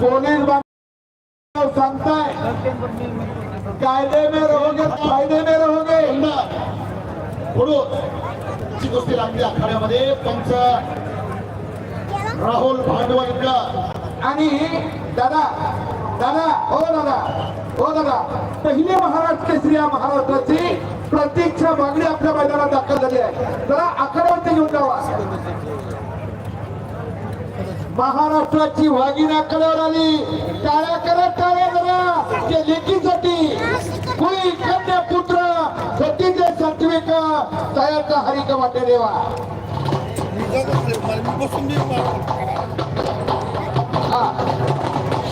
Police बांधव सांगताय. कायदे में रहोगे फायदे में रहोगे पुढून ची गोष्टी लागली आखाड्यामध्ये. पंच राहुल भांडवलकर. आणि दादा दादा हो दादा हो दादा. पहिली महाराष्ट्र केसरी या महाराष्ट्राची प्रतीक्षा मागणी आपल्या मैदानात दाखल झाली आहे. जरा आखाड्यावरती घेऊन जावा. महाराष्ट्राची वाघीण आकड्यावर आली. टाळ्या करा टाळ्या करा. ते लेखीसाठी कुळी कन्या पुत्र सतीचे सात्विक तयारचा हरिक वाटे देवा?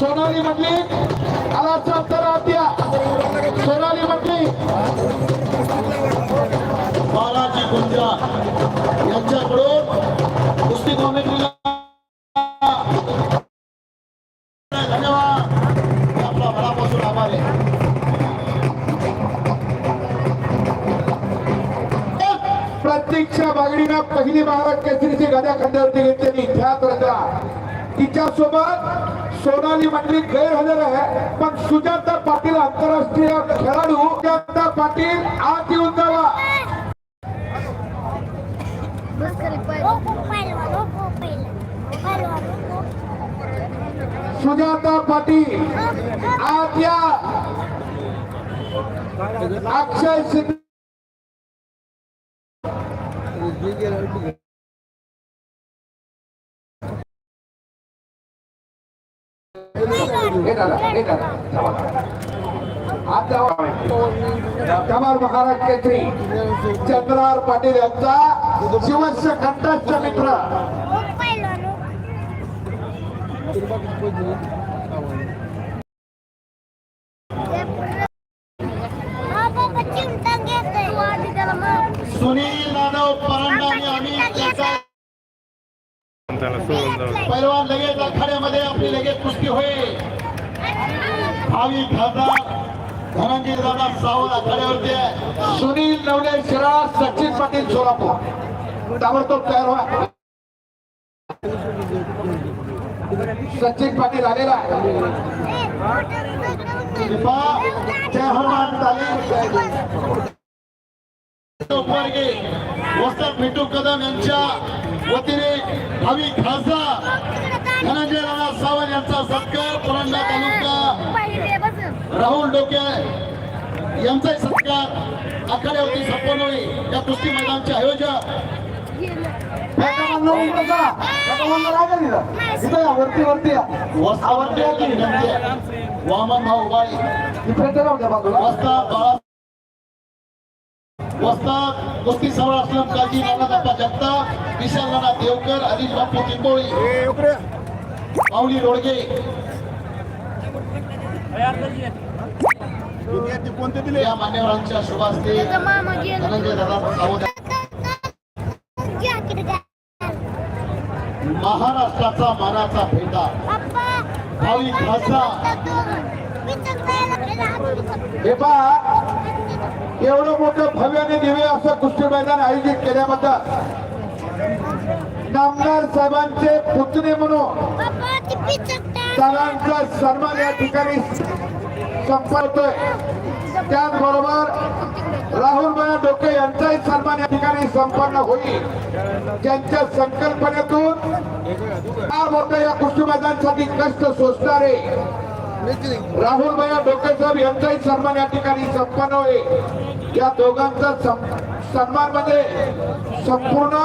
सोनाली म्हटली आला तर द्या सोनाली म्हटली बालाजी गुंजा यांच्याकडून प्रत्यक्षा बागडीनं पहिली महाराज केसरीची गाद्या खांद्यावरती घेतलेली ख्यात रचा तिच्या सोबत सोनाली मंडळी गैरहजर आहे पण सुजाता पाटील आंतरराष्ट्रीय खेळाडू. सुजाता पाटील आत येऊन जावा. बस खाली पाय. ओ पहिलवान ओ पहिलवान पहिलवान सुजाता पाटील आज या अक्षय सिंग हे महाराज केसरी चंद्रार पाटील यांचा शिवस्य कंठस्थ मित्र. सुनील यादव परंडा आणि अमित त्याचा पैलवान लगेच आखाड्यामध्ये आपली लगेच कुस्ती होईल भावी खासदार धनंजय दादा सावंत आखाड्यावरती आहे सुनील नवले शिरा सचिन पाटील सोलापूर। ताबडतोब तयार व्हा सचिन पाटील आलेला आहे. कृपा जय हो हनुमान तालीम वसंत भेटू कदम यांच्या वतीने भावी खासदार धनंजय राणा सावंत यांचा सत्कार परंडा तालुका राहुल डोके यांचाही सत्कार आखाड्यावरती संपन्न या कुस्ती मैदानचे आयोजक वरती वरती वस्तावरती वामन भाऊ वस्ता बाळा वस्ता कुस्ती सवळ असलम काजी विशाल नाना देवकर आदिश बापू चिंबोळी माऊली रोडगे या मान्यवरांच्या शुभास्ते. धनंजय दादा सावंत. महाराष्ट्राचा मानाचा फेटा भावी खासदार हे पहा. एवढं मोठं भव्य आणि दिव्य असं कुस्ती मैदान आयोजित केल्याबद्दल नामदार साहेबांचे पुतणे म्हणून सगळ्यांचा सन्मान या ठिकाणी संपवतोय. त्याचबरोबर राहुल डोके यांचाही सन्मान या ठिकाणी संपन्न होईल. ज्यांच्या संकल्पनेतून फार मोठं या कुस्ती मैदानासाठी कष्ट सोसणारे राहुल भैया डोके साहेब यांचाही सन्मान या ठिकाणी संपन्न होईल. या दोघांचा सन्मानमध्ये संपूर्ण